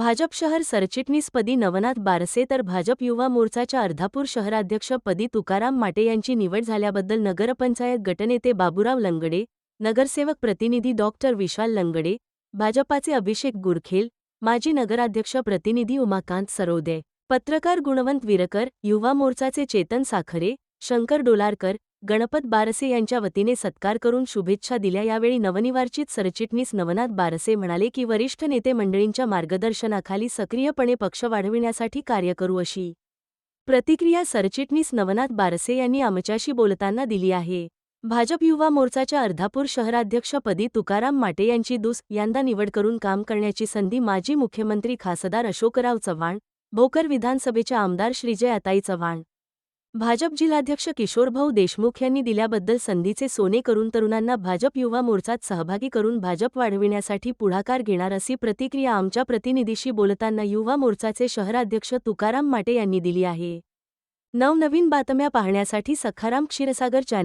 भाजप शहर सरचिटणीसपदी नवनाथ बारसे तर भाजप युवा मोर्चाच्या अर्धापूर शहराध्यक्षपदी तुकाराम माटे यांची निवड झाल्याबद्दल नगरपंचायत गटनेते बाबूराव लंगडे नगरसेवक प्रतिनिधी डॉक्टर विशाल लंगडे भाजपाचे अभिषेक गुरखेल माजी नगराध्यक्ष प्रतिनिधी उमाकांत सरोदे पत्रकार गुणवंत विरकर युवा मोर्चाचे चेतन साखरे शंकर डोलारकर गणपत बारसे यांच्या वतीने सत्कार करून शुभेच्छा दिल्या. यावेळी नवनिवार्चित सरचिटणीस नवनाथ बारसे म्हणाले की वरिष्ठ नेते मंडळींच्या मार्गदर्शनाखाली सक्रियपणे पक्ष वाढविण्यासाठी कार्य करू अशी प्रतिक्रिया सरचिटणीस नवनाथ बारसे यांनी आमच्याशी बोलताना दिली आहे. भाजप युवा मोर्चाच्या अर्धापूर शहराध्यक्षपदी तुकाराम माटे यांची दुस यांदा निवड करून काम करण्याची संधी माजी मुख्यमंत्री खासदार अशोकराव चव्हाण भोकर विधानसभेच्या आमदार श्रीजय अताई चव्हाण भाजप जिल्हाध्यक्ष किशोरभाऊ देशमुख यांनी दिल्याबद्दल संधीचे सोने करून तरुणांना भाजप युवा मोर्चात सहभागी करून भाजप वाढविण्यासाठी पुढाकार घेणार अशी प्रतिक्रिया आमच्या प्रतिनिधीशी बोलताना युवा मोर्चाचे शहराध्यक्ष तुकाराम माटे यांनी दिली आहे. नवनवीन बातम्या पाहण्यासाठी सखाराम क्षीरसागर चॅनल